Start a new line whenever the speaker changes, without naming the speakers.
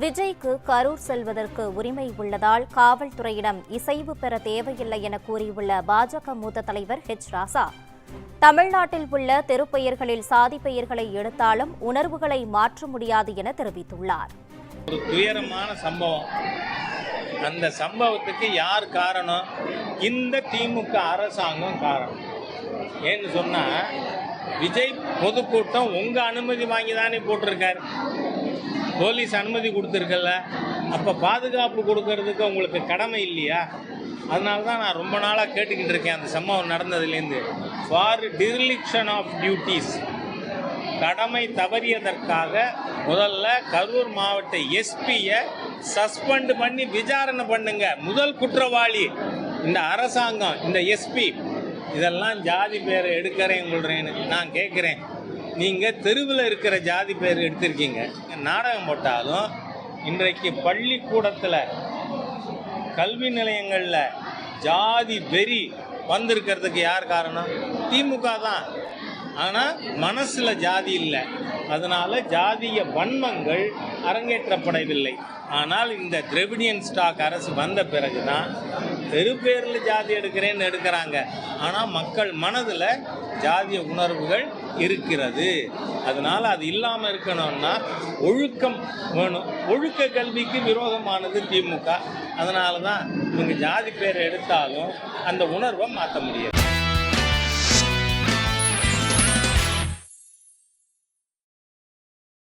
விஜய்க்கு கரூர் செல்வதற்கு உரிமை உள்ளதால் காவல்துறையிடம் இசைவு பெற தேவையில்லை என கூறியுள்ள பாஜக மூத்த தலைவர் ஹெச் ராசா. தமிழ்நாட்டில் உள்ள தெருப்பெயர்களில் சாதி பெயர்களை எடுத்தாலும் உணர்வுகளை மாற்ற முடியாது என தெரிவித்துள்ளார்.
ஒரு துயரமான சம்பவம். அந்த சம்பவத்துக்கு யார் காரணம்? இந்த திமுக அரசாங்கம் காரணம். ஏன்னு சொன்னா விஜய் பொதுக்கூட்டம் உங்க அனுமதி வாங்கி தானே போட்டிருக்காரு. போலீஸ் அனுமதி கொடுத்துருக்கல. அப்போ பாதுகாப்பு கொடுக்கறதுக்கு உங்களுக்கு கடமை இல்லையா? அதனால தான் நான் ரொம்ப நாளாக கேட்டுக்கிட்டு இருக்கேன் அந்த சம்பவம் நடந்ததுலேருந்து. ஃபார் டிரிலிக்ஷன் ஆஃப் டியூட்டிஸ் கடமை தவறியதற்காக முதல்ல கரூர் மாவட்ட எஸ்பியை சஸ்பெண்ட் பண்ணி விசாரணை பண்ணுங்க. முதல் குற்றவாளி இந்த அரசாங்கம் இந்த எஸ்பி. இதெல்லாம் ஜாதி பேரை எடுக்கிறேன் சொல்கிறேன்னு நான் கேட்குறேன். நீங்கள் தெருவில் இருக்கிற ஜாதி பேர் எடுத்திருக்கீங்க. நாடகம் போட்டாலும் இன்றைக்கு பள்ளிக்கூடத்தில் கல்வி நிலையங்களில் ஜாதி வெறி வந்திருக்கிறதுக்கு யார் காரணம்? திமுக தான். ஆனால் மனசில் ஜாதி இல்லை. அதனால ஜாதிய வன்மங்கள் அரங்கேற்றப்படவில்லை. ஆனால் இந்த திரவிடியன் ஸ்டாக் அரசு வந்த பிறகு தான் தெரு பேரில் ஜாதி எடுக்கிறேன்னு எடுக்கிறாங்க. ஆனால் மக்கள் மனதில் ஜாதிய உணர்வுகள் இருக்கிறது. அதனால் அது இல்லாமல் இருக்கணும்னா ஒழுக்கம் வேணும். ஒழுக்க கல்விக்கு விரோதமானது திமுக. அதனால தான் இவங்க ஜாதி பேரை எடுத்தாலும் அந்த உணர்வை மாற்ற முடியாது.